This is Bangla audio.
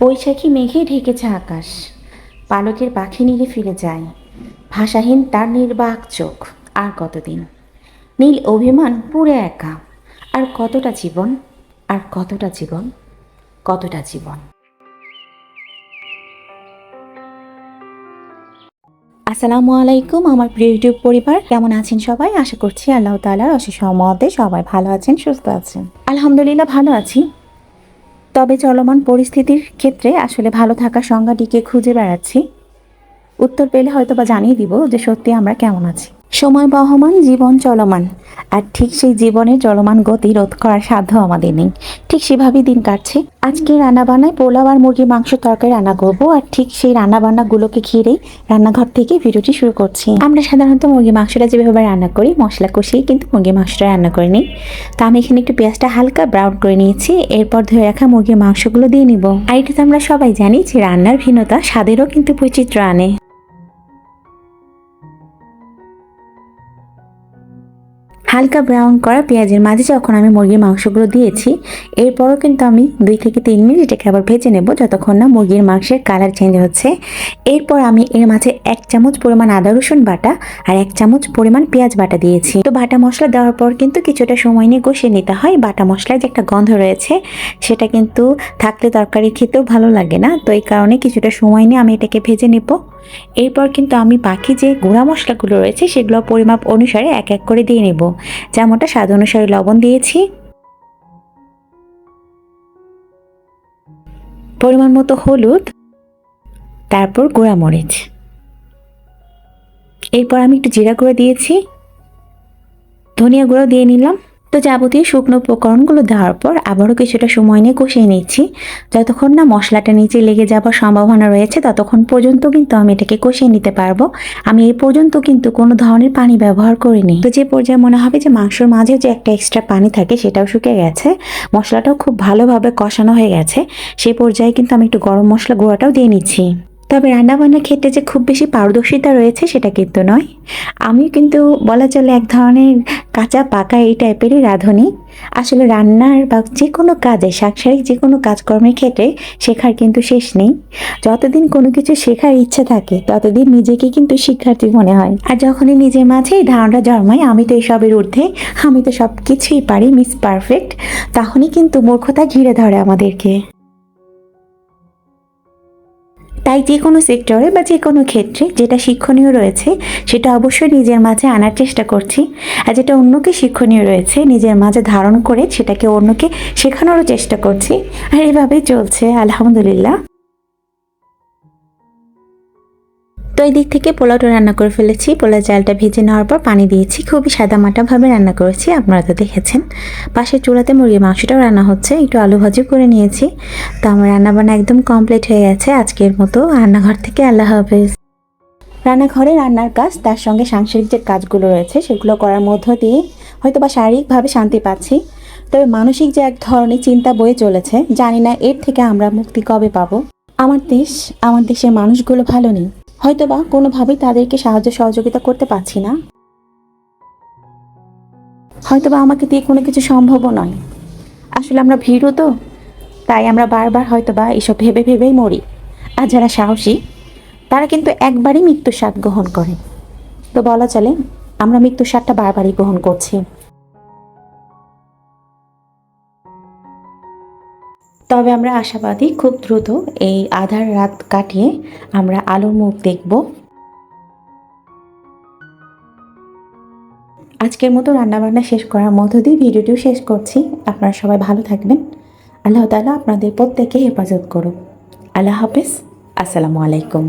বৈশাখী মেঘে ঢেকেছে আকাশ। পালকের পাখি নীলে ফিরে যায়। ভাষাহীন তার নির্বাক চোখ আর কতদিন? নীল অভিমান পুরে একা। আর কতটা জীবন? আর কতটা জীবন? কতটা জীবন? আসসালামু আলাইকুম, আমার প্রিয় ইউটিউব পরিবার। কেমন আছেন সবাই? আশা করছি আল্লাহ তালার অশেষ মতে সবাই ভালো আছেন, সুস্থ আছেন। আলহামদুলিল্লাহ ভালো আছি। তবে চলমান পরিস্থিতির ক্ষেত্রে আসলে ভালো থাকার সংজ্ঞাটিকে খুঁজে বেড়াচ্ছি। উত্তর পেলে হয়তো বা জানিয়ে দিব যে সত্যি আমরা কেমন আছি। সময় বহমান, জীবন চলমান। আর ঠিক সেই জীবনের চলমান গতি রোধ করার সাধ্য আমাদের নেই। ঠিক সেভাবেই দিন কাটছে। আজকে রান্না বান্নায় পোলাও আর মুরগির মাংস তরকারি রান্না করব। আর ঠিক সেই রান্না বান্নাগুলোকে ঘিরেই রান্নাঘর থেকে ভিডিওটি শুরু করছি। আমরা সাধারণত মুরগির মাংসটা যেভাবে রান্না করি, মশলা কষিয়ে কিন্তু মুরগির মাংসটা রান্না করে নিই। তো আমি এখানে একটু পেঁয়াজটা হালকা ব্রাউন করে নিয়েছি। এরপর ধরে রাখা মুরগির মাংসগুলো দিয়ে নিব। আর এটা তো আমরা সবাই জানি যে রান্নার ভিন্নতা স্বাদেরও কিন্তু বৈচিত্র্য আনে। হালকা ব্রাউন করা পেঁয়াজের মাঝে যখন আমি মুরগির মাংসগুলো দিয়েছি, এরপরও কিন্তু আমি দুই থেকে তিন মিনিট এটাকে আবার ভেজে নেব যতক্ষণ না মুরগির মাংসের কালার চেঞ্জ হচ্ছে। এরপর আমি এর মাঝে এক চামচ পরিমাণ আদা, রসুন বাটা আর এক চামচ পরিমাণ পেঁয়াজ বাটা দিয়েছি। তো বাটা মশলা দেওয়ার পর কিন্তু কিছুটা সময় নিয়ে কষিয়ে নিতে হয়। বাটা মশলায় যে একটা গন্ধ রয়েছে, সেটা কিন্তু থাকলে তরকারি খেতেও ভালো লাগে না। তো এই কারণে কিছুটা সময় নিয়ে আমি এটাকে ভেজে নেব। এরপর কিন্তু আমি বাকি যে গুঁড়া মশলাগুলো রয়েছে, সেগুলো পরিমাপ অনুসারে এক এক করে দিয়ে নেব। যেমনটা স্বাদ অনুসারে লবণ দিয়েছি। পরিমাণ মতো হলুদ, তারপর গুঁড়া মরিচ এরপর আমি একটু জিরা গুঁড়ো দিয়েছি। ধনিয়া গুঁড়ো দিয়ে নিলাম। তো যাবতীয় শুকনো উপকরণগুলো দেওয়ার পর আবারও কিছুটা সময় নিয়ে কষিয়ে নিচ্ছি। যতক্ষণ না মশলাটা নিচে লেগে যাবার সম্ভাবনা রয়েছে, ততক্ষণ পর্যন্ত কিন্তু আমি এটাকে কষিয়ে নিতে পারব। আমি এই পর্যন্ত কিন্তু কোনো ধরনের পানি ব্যবহার করিনি। তো যে পর্যায়ে মনে হবে যে মাংসর মাঝে যে একটা এক্সট্রা পানি থাকে, সেটাও শুকিয়ে গেছে। মশলাটাও খুব ভালোভাবে কষানো হয়ে গেছে। সেই পর্যায়ে কিন্তু আমি একটু গরম মশলা গুঁড়াটাও দিয়ে নিচ্ছি। তবে রান্নাবান্নার ক্ষেত্রে যে খুব বেশি পারদর্শিতা রয়েছে সেটা কিন্তু নয়। আমি কিন্তু বলা চলে এক ধরনের কাঁচা পাকা এই টাইপেরই রাঁধুনি। আসলে রান্নার বা যে কোনো কাজে, সাংসারিক যে কোনো কাজকর্মের ক্ষেত্রে শেখার কিন্তু শেষ নেই। যতদিন কোনো কিছু শেখার ইচ্ছা থাকে, ততদিন নিজেকে কিন্তু শিক্ষার্থী মনে হয়। আর যখনই নিজের মাঝে এই ধারণা জন্মায়, আমি তো এসবের ঊর্ধ্বে, আমি তো সব কিছুই পারি, মিস পারফেক্ট, তখনই কিন্তু মূর্খতা ঘিরে ধরে আমাদেরকে। তাই যে কোনো সেক্টরে বা যে কোনো ক্ষেত্রে যেটা শিক্ষণীয় রয়েছে, সেটা অবশ্যই নিজের মাঝে আনার চেষ্টা করছি। আর যেটা অন্যকে শিক্ষণীয় রয়েছে, নিজের মাঝে ধারণ করে সেটাকে অন্যকে শেখানোরও চেষ্টা করছি। আর এভাবেই চলছে, আলহামদুলিল্লাহ। তো এই দিক থেকে পোলাওটা রান্না করে ফেলেছি। পোলাও চালটা ভেজে নেওয়ার পর পানি দিয়েছি। খুবই সাদা সাদামাটাভাবে রান্না করেছি, আপনারা তো দেখেছেন। পাশের চুলাতে মুরগির মাংসটাও রান্না হচ্ছে। একটু আলু ভাজি করে নিয়েছি। তো আমার রান্নাবান্না একদম কমপ্লিট হয়ে গেছে আজকের মতো। রান্নাঘর থেকে আল্লাহ হাফেজ। রান্নাঘরে রান্নার কাজ, তার সঙ্গে সাংসারিক যে কাজগুলো রয়েছে, সেগুলো করার মধ্য দিয়ে হয়তো বা শারীরিকভাবে শান্তি পাচ্ছি। তবে মানসিক যে এক ধরনের চিন্তা বয়ে চলেছে, জানি না এর থেকে আমরা মুক্তি কবে পাবো। আমার দেশ, আমার দেশের মানুষগুলো ভালো নেই। হয়তোবা কোনোভাবেই তাদেরকে সাহায্য সহযোগিতা করতে পারছি না। হয়তোবা আমাকে দিয়ে কোনো কিছু সম্ভবও নয়। আসলে আমরা ভিড়ও তো, তাই আমরা বারবার হয়তোবা এসব ভেবে ভেবেই মরি। আর যারা সাহসী, তারা কিন্তু একবারই মৃত্যুর স্বাদ গ্রহণ করে। তো বলা চলে, আমরা মৃত্যুর স্বাদটা বারবারই গ্রহণ করছি। তবে আমরা আশাবাদী খুব দ্রুত এই আধার রাত কাটিয়ে আমরা আলোর মুখ দেখব। আজকের মতো রান্নাবান্না শেষ করার মধ্য দিয়ে ভিডিওটিও শেষ করছি। আপনারা সবাই ভালো থাকবেন। আল্লাহ তালা আপনাদের প্রত্যেকে হেফাজত করুক। আল্লাহ হাফিজ। আসসালামু আলাইকুম।